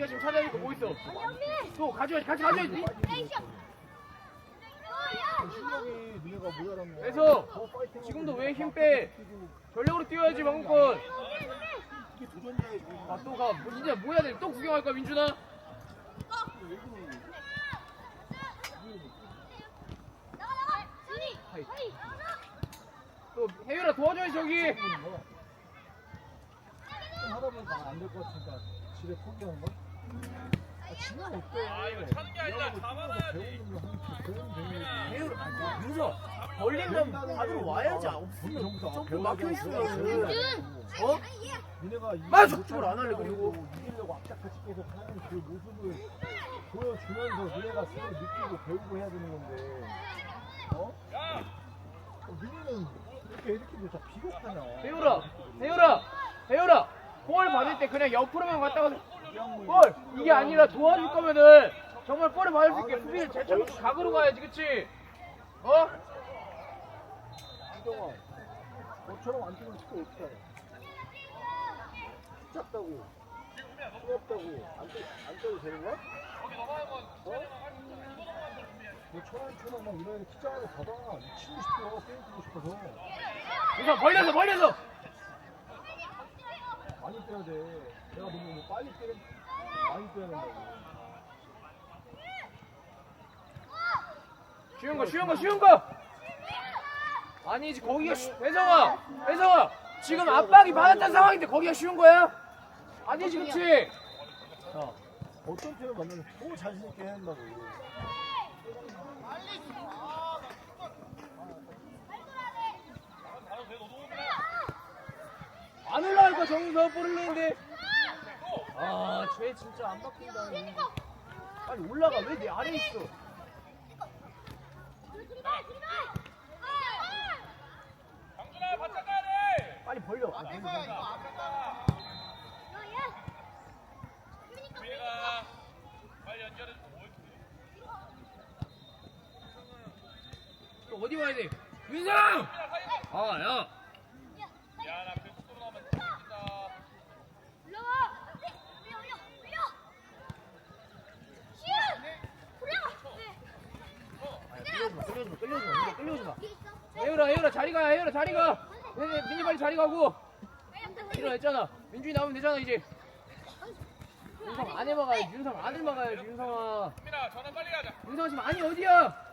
네가 지금 찾아야 될거 뭐 있어? 또 가져야지, 같이 가져야지. 실력이 니네가 모자란 거야 그래서 지금도 왜힘막 빼? 전력으로 뛰어야지, 방금건. 이게 도전자이지 아, 또 가. 뭐, 진짜 뭐 해야 돼? 또 구경할 거야, 민준아? 또 혜율아 도와줘야지, 저기. 하다 보니까 안 될 것 같으니까 집에 포기하는 거야? 아? 아, 이거 차는 게 아니라 잡아놔야지. 혜율, 아니, 윤서. 걸리면 받으러 와야지. 없으면 점프 막혀 있으면. 어? 니네가 이 맞아, 접촉을 안 할래, 그리고. 이기려고 악착같이 계속 하는 그 모습을 보여주면서 니네가 스스로 느끼고 배우고 해야 되는 건데 어? 어 니네는 이렇게 이렇게 다 비겁하냐 혜율아, 혜율아, 혜율아. 볼 받을 때 그냥 옆으로만 갔다가 볼 이게 아니라 도와줄 거면은 정말 볼을 받을 수 있게 수비를 제쳐놓고 각으로 가야지, 그치? 어? 이정아 너처럼 안 뛰면 축구 어떻게 하냐 작다고 뜨겁다고 안, 떠, 안 떠도 되는 거야? 어? 너 천원 천원 막 이런 거 받아 미치고 싶어 게임 뛰고 싶어서 윤서 벌려서 벌려서. 많이 뛰어야 돼 내가 너무 뭐 빨리 뛰는 많이 뛰어야 된다고 쉬운 거, 쉬운 거, 쉬운 거. 아니지 거기가 쉬... 혜성아, 혜성아. 지금 압박이 받았다는 상황인데 거기가 쉬운 거야? 아니지, 그치? 자 어떤 팀을 만나면 더 자신 있게 해야 된다고 안 올라갈 거야, 정윤서 볼 흘리는데. 아, 쟤 진짜 안 바뀐다. 빨리 올라가, 왜 내 아래 있어? 강준아, 바짝 가야 돼. 빨리 벌려. 아, 우리가 빨리 연결해 줘. 뭐 이렇게. 또 어디 와야 돼? 윤성! 아, 야. 야, 나그 속도로 나오면 진짜. 끌려오지 마, 끌려오지 마, 끌려오지 마, 이거 끌려오지 마. 혜율아, 혜율아, 자리 가, 혜율아, 자리 가. 네, 네, 민지 빨리 자리 가고. 일어났잖아. 민준이 나오면 되잖아, 이제. 윤성 안에 막아야지, 윤성 안을 막아야지, 윤성아. 민아, 전화 빨리 가자. 윤성아 지금 안이 어디야?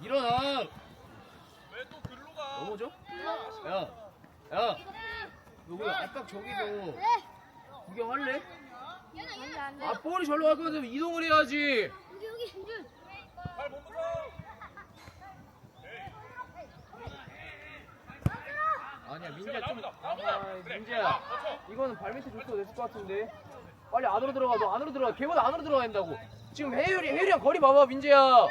일어나. 왜 또 글로 가? 넘어져? 야, 야. 여기 압박 저기도 구경할래? 아, 볼이 절로 갈 거면 이동을 해야지. 발못. 아니야, 민지야 좀. 아, 민지야. 이거는 발밑에 줬어도 됐을 것 같은데. 빨리 안으로 들어가. 너 안으로 들어가. 걔보다 안으로 들어가 된다고. 지금 혜율이, 혜율이랑 거리 봐봐, 민지야.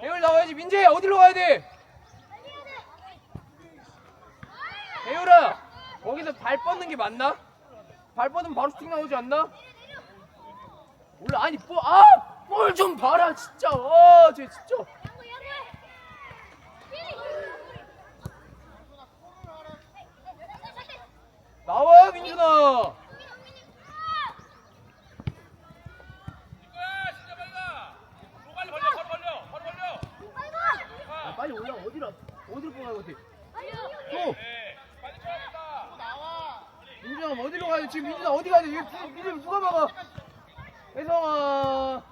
혜율 나와야지. 민지야, 어디로 가야 돼? 혜율아, 거기서 발 뻗는 게 맞나? 발 뻗으면 바로 슈팅 나오지 않나? 몰라, 아니, 볼, 아! 볼좀 봐라, 진짜. 아, 쟤 진짜. 나와요, 민준아. 이거야, 진짜 빨리 가. 로 빨리 벌려, 바로 벌려, 바로 벌려. 야, 빨리 올라가. 어디로, 어디로 뽑아야 돼? 또! 네, 빨리 쳐야겠다. 민준아, 어디로 가야 돼? 지금 민준아, 어디 가야 돼? 민준아, 누가 막아? 혜성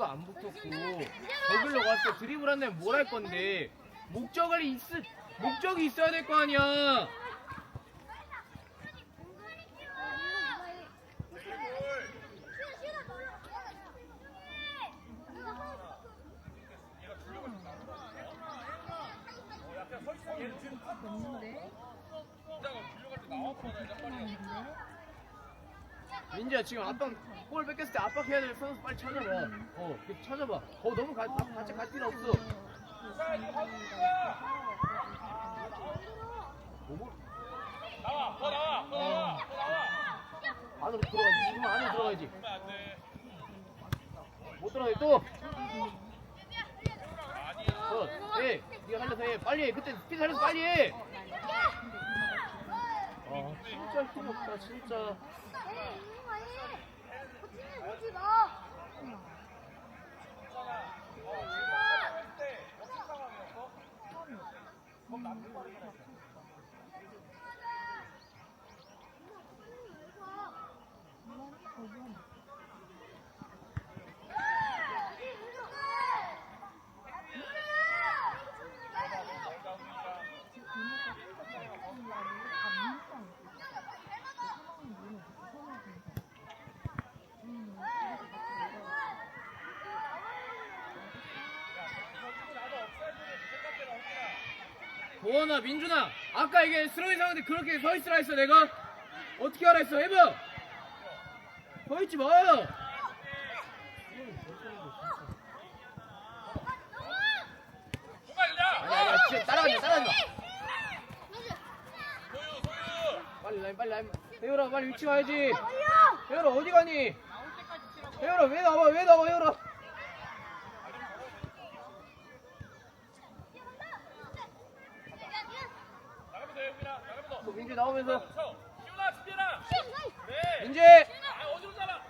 아. 누가 안 붙었고 거길로 가서 드리블 한다면 뭘할 건데 목적이 있 목적이 있어야 될 거 아니야. 민지야 지금 때 압박해야 될 선수 빨리 찾아봐. 어, 그 찾아봐. 어 너무 가, 가, 같이 갈 필요 없어. 뭐고? 나와 더 나와 더 나와 더 나와 안으로 들어가야지. 지금 안으로 들어가야지. 그러면 안 돼 못 들어가야 또. 어, 해. 네가 살려서 해. 빨리 해. 그때 스피드 살려서 빨리 해. 아, 진짜 힘 없다, 진짜. 오지 마. 오지 마. 도원아, 민준아, 아까 이게 스로이 상황인데 그렇게 서 있으라 했어, 내가? 어떻게 하라 했어? 해봐! 서 있지 마! 정말 야 아니, 아니, 진짜 따라가지 마, 따라가지 마. 빨리 라인, 빨리 라인. 혜율아, 빨리 위치 가야지. 혜율아, 어디 가니? 혜율아, 왜 나와, 왜 나와, 혜율아? 나가면 돼 영민아 나가면 돼 또 민준 나오면서. 쳐 시원아 준비해라 네 민재! 아 어디로 잡아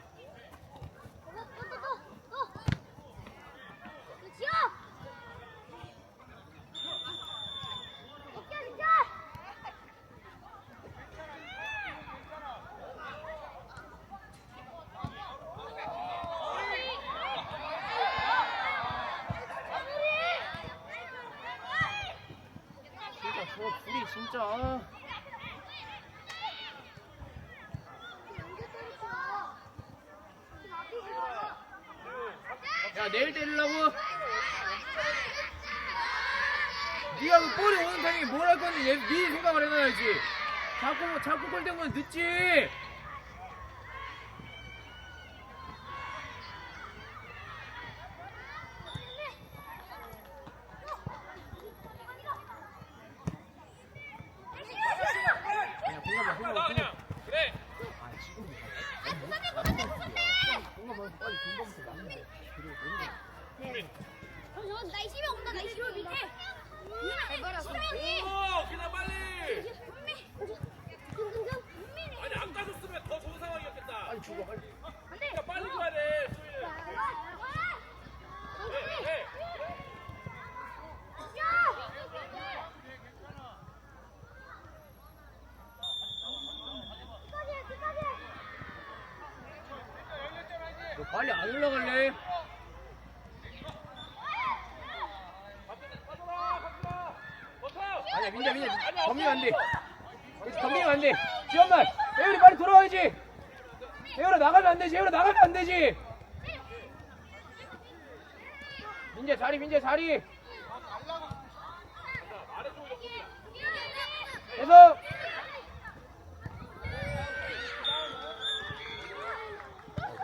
둘이 진짜. 아. 야, 내일 때리려고? 네가 그 볼이 오는 타이밍에 뭘 할 건지 얘 미리 생각을 해놔야지. 자꾸 자꾸 골 때문에 늦지. 그냥 공감 봐, 공감 나 봐, 그냥 그래 아 지금 공감 봐, 빨리 공감부터 맞는데. 그리고 모르는 이시면 밑에. 해봐라. 소영이. 오 그냥 빨리 아니 안 가졌으면 더 좋은 상황이었겠다 빨리 죽어 빨리. 그러니까 빨리 줘야 돼 소유 네, 네. 너 빨리 안 올라갈래? 버텨 아니야 민자 민자 덤비면 안 돼. 그렇지, 덤비면 안 돼. 지원만 혜율이 빨리 돌아와야지. 혜율아 혜율아 나가면 안 되지. 민재 자리 민재 자리. 해서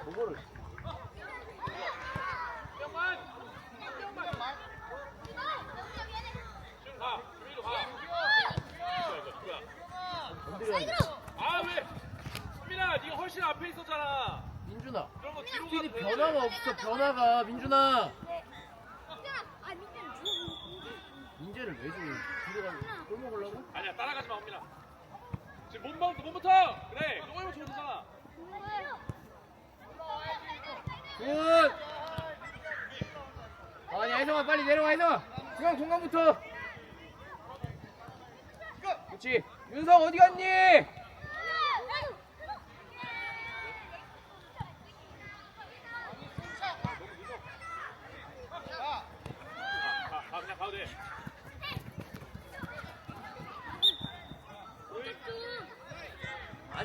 그거를 명만 명만 지금 가 조이로 가 누구야 건드려야 돼. 아왜 수민아 네가 훨씬 앞에 있었잖아 민준아 그런 거 뒤로 스피드 가도 변화가 민준아. 민재를 왜 줘? 뒤로 가골 먹으려고? 아니야 따라가지 마 엄민아 지금 몸부터 몸부터 그래 조금만 줘도 되잖아 굿! 아니 혜성아 빨리 내려와 혜성아 중앙 공간부터 그렇지 윤성 어디 갔니?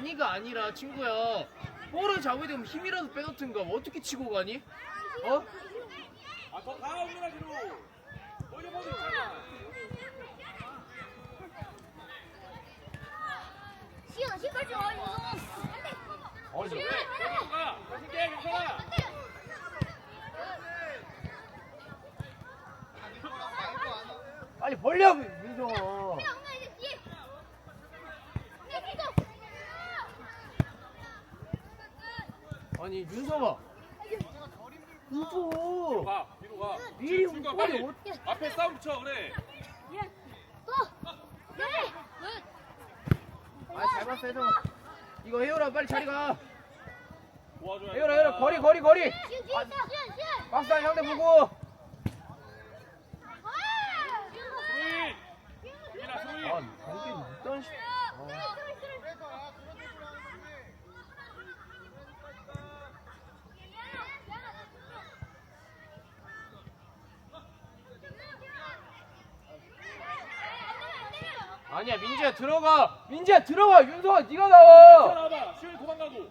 아니가 아니라 친구야. 볼을 잡아야 되면 힘이라도 빼놓든가. 뭐 어떻게 치고 가니? 어? 아더가 오민아 뒤로 있잖아 시원 시끄러워 안돼 어디서? 왜? 가 다시 깨 괜찮아. 빨리 벌려 민성아 엄마 이제 뒤에 뒤에 아니 윤성아 무서 가 뒤로 가 미리 중간 빨리 빨리 어- 앞에 싸움 붙여 그래. 아잘 봤어 혜성아. 이거 혜율아 빨리 자리 가. 도와줘야 혜율아 혜율아 거리 거리 거리. 안 형대 보고 수인 유민아 수인 아 경기 어떤 시 아니야 민지야 들어가 민지야 들어가 윤성아 네가 나와 나와봐 수인 도망가고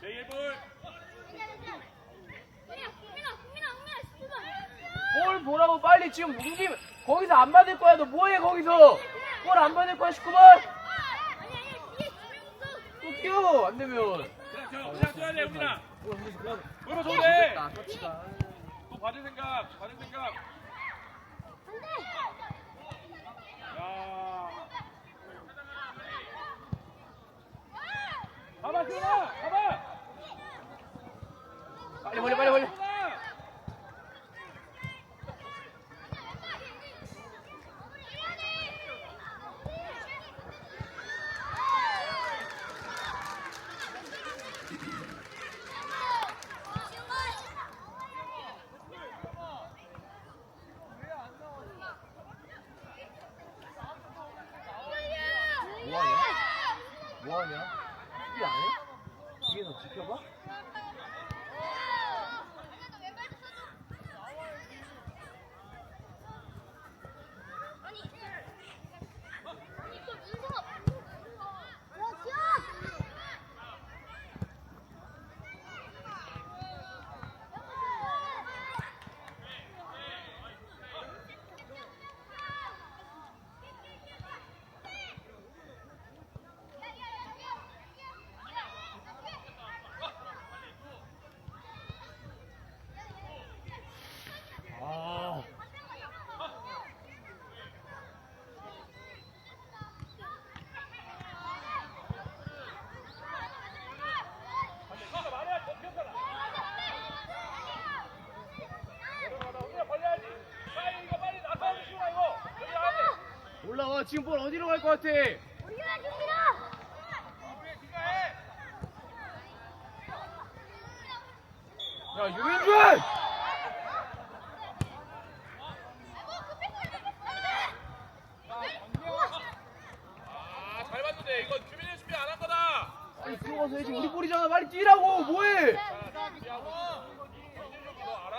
제이볼 볼 보라고 빨리 지금 민지 거기서 안 받을 거야 너 뭐해 거기서 볼 안 받을 거야 19번 또 뛰어 안 되면 그냥 저 그냥 뛰어야 돼 그냥 얼마 좋은데. 또 받을 생각 받을 생각. 야. 가봐 수인아 가봐. 빨리 벌려 빨리 벌려 뭐하냐? 뭐하냐? 수비 안 해? 뒤에서 지켜봐? 지금 볼 어디로 갈 것 같아? 야 유민준! 잘 봤는데 이건 주민이 준비 안 한 거다. 빨리 들어가서 해지 우리 볼이잖아 빨리 뛰라고 뭐해? 준비하고 너 알아?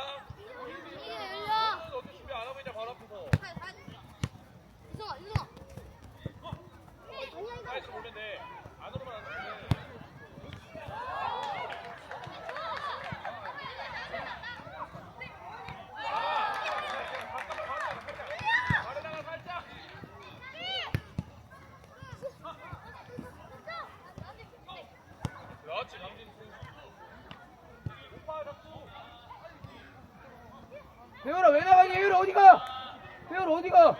너 어떻게 준비 안 하고 있냐 바로 앞에서. 사이즈 보면 돼. 안으로만 안 되면 돼. 아래다가 살짝. 그렇지 강진. 오빠 잡고. 혜율아 왜 나가니 혜율아 어디가? 혜율 어디가?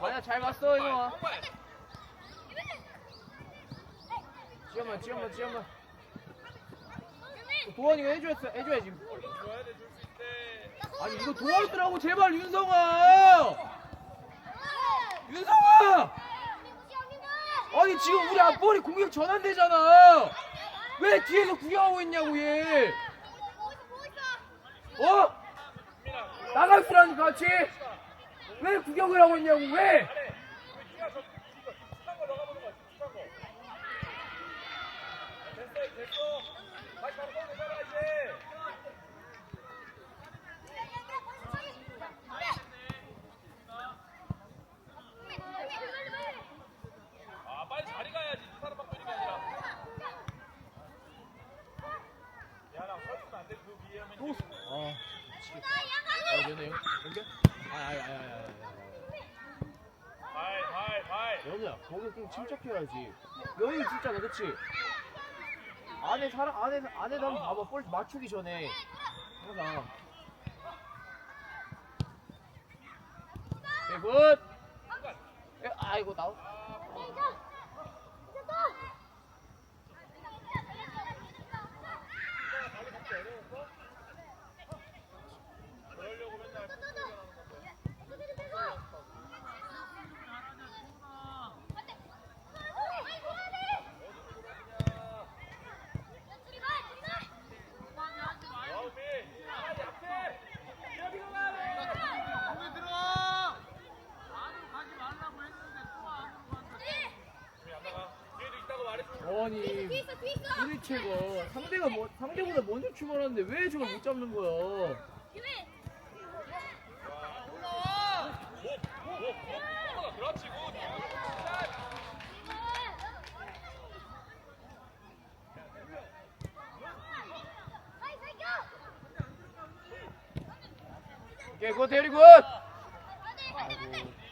아니야 잘 봤어 혜성아 정말. 지연만 지연만 지연만 도원이가 해줘야지 해줘야지. 아니 이거 도와주더라고 제발 윤성아 윤성아 아니 지금 우리 앞볼이 공격 전환되잖아 왜 뒤에서 구경하고 있냐고 얘. 어? 나갈 있으라니까 같이. 왜 구경을 하고 있냐고 왜? 됐어, 됐어. 다시 바로 꺼내잖아, 이제. 여자야 거기 좀 침착해야지. 여기 진짜 왜 그치? 안에 사람, 안에, 안에 한번 봐봐. 볼 맞추기 전에. 항상. 대분! 아이고, 나. 아니 1위 최고 상대가 뭐, 상대보다 먼저 출발하는데 왜 저걸 못 잡는 거야? 기회 오케이 굿 데리 굿 안돼 안돼 안돼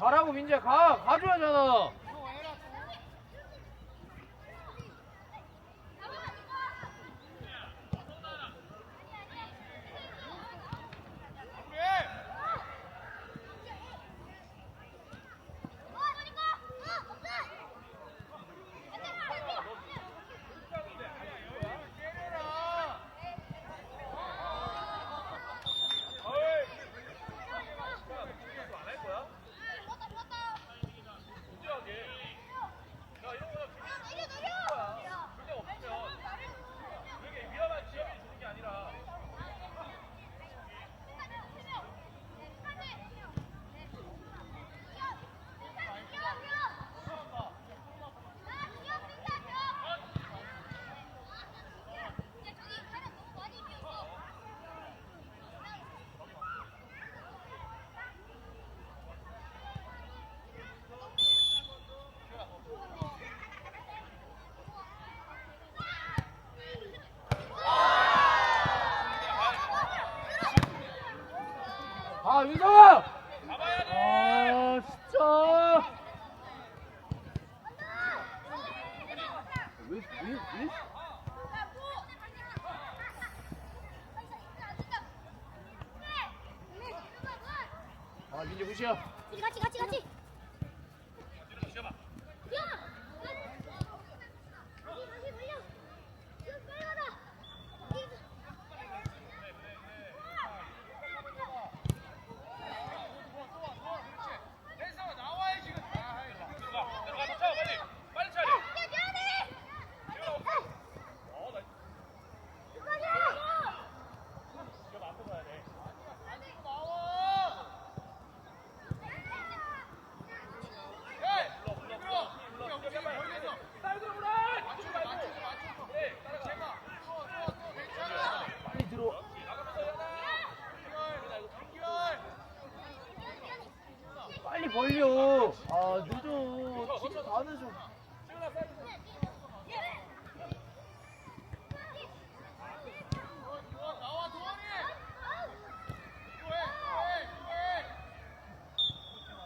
잘하고 민재 가 가줘야잖아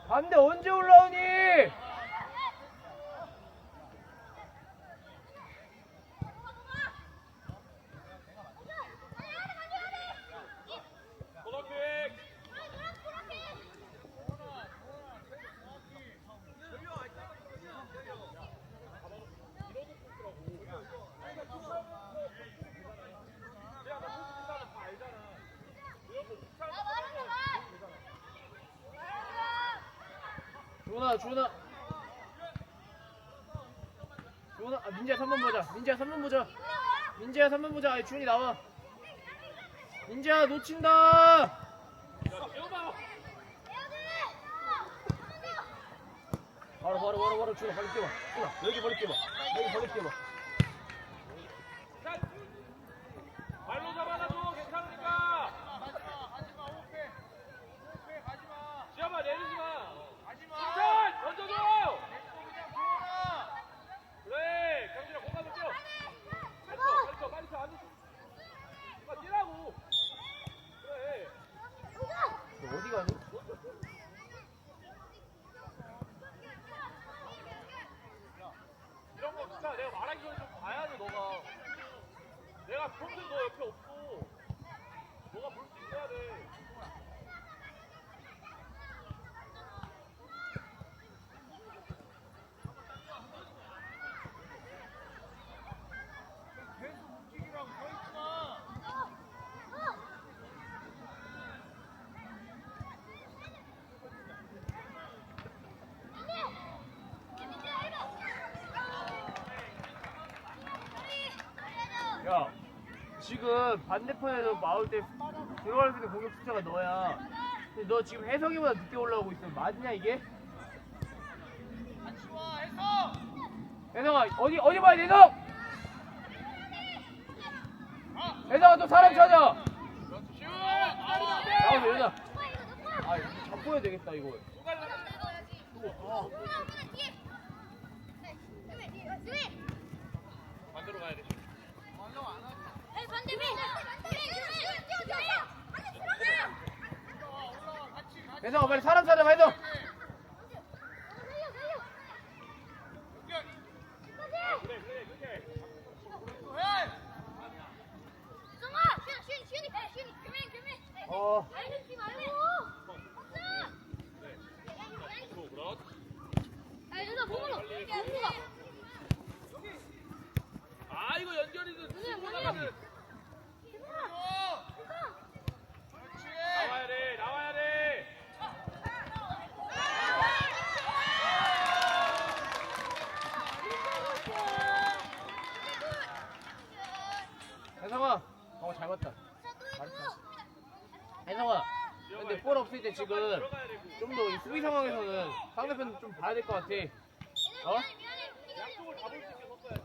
반대 언제 올라오니? 민지야 3번 보자. 민지야 3번 보자. 아, 주원이 나와. 민지야 놓친다. 바로 바로 바로 바로 주원아 바로 뛰어봐. 주원아 여기 바로 뛰어봐. 여기 바로 뛰어봐 자, 발로 잡아놔도 괜찮으니까. 지아봐 내리지 마. 칭찬 던져줘. 그래, 경준아 공간을 뛰어. 빨리 쳐, 빨리 쳐, 빨리 쳐. 안 돼. 아, 뛰라고. 그래. 너 어디 가니? 이런 거 진짜 내가 말하기 전에 좀 봐야 돼, 너가. 내가 평소에 너 옆에 없어. 너가 볼 수 있어야 돼. 야 지금 반대편에서 마을 때 들어갈 수 있는 공격 숫자가 너야. 근데 너 지금 혜성이보다 늦게 올라오고 있어. 맞냐 이게? 혜성아 어디 어디 봐야 돼 혜성? 혜성아 또 사람 찾아. 나와서 연아 아 이거 잡고 해야 되겠다 이거. 반대로 가야 돼. 혜성아 빨리 사람 찾아 혜성 그래, 그래, 그래. 어 앞으로, 그렇지. 아, 이거 연결이든 나가든 나와야 돼, 나와야 돼. 혜성아 어잘 봤다 잘했다 혜성아 근데 볼 없을 때 지금. 좀 더 수비 상황에서는 상대편 좀 봐야 될 것 같아 어? 양쪽을 잡을 수 있게 섰어야지.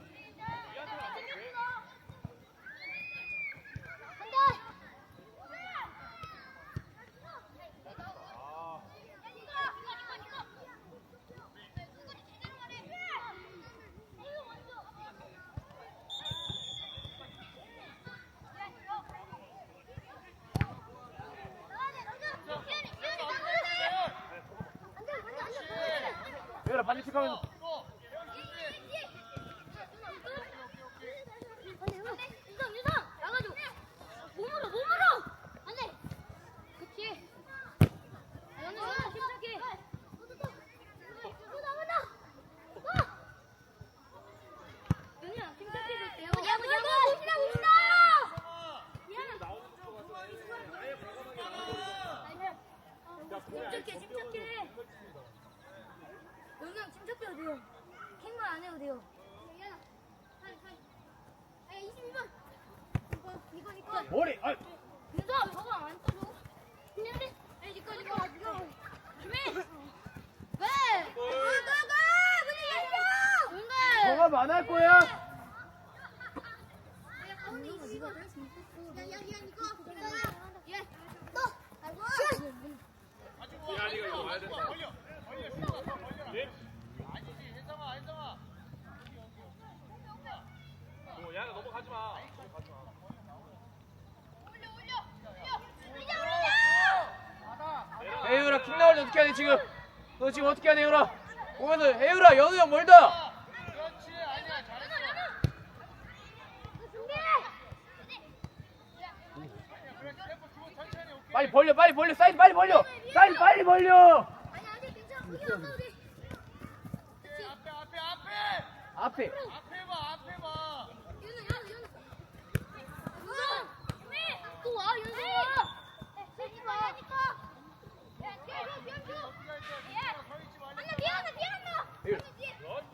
얘한테는 안 돼. 아, 연우 연우 침착해 연우야 침착해도 돼요 침착해 연우형 침착해도 돼요 안 해도 돼요 아 22번 이거 이거 이거 머리 아 윤서 저거 안 떠줘. 그래. 아니 이거 이거 이거. 김해. 왜? 정합 안할 거야? 야 이거. 예. 와야 된다. 네? 어, 혜율아 킥 나올 때 어떻게 하냐 지금? 너 지금 어떻게 하냐 혜율아 보면서 혜율아 연우 형 멀다. 빨리 벌려 빨리 벌려. 사이드 빨리 벌려. 사이드 빨리 벌려. 아니 아니 괜찮아. 안 가도 돼. 앞에 윤우 윤우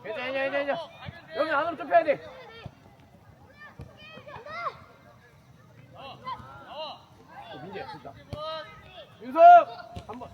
괜찮아, 여기 안으로 좁혀야 돼. 민재, 윤석! 한 번.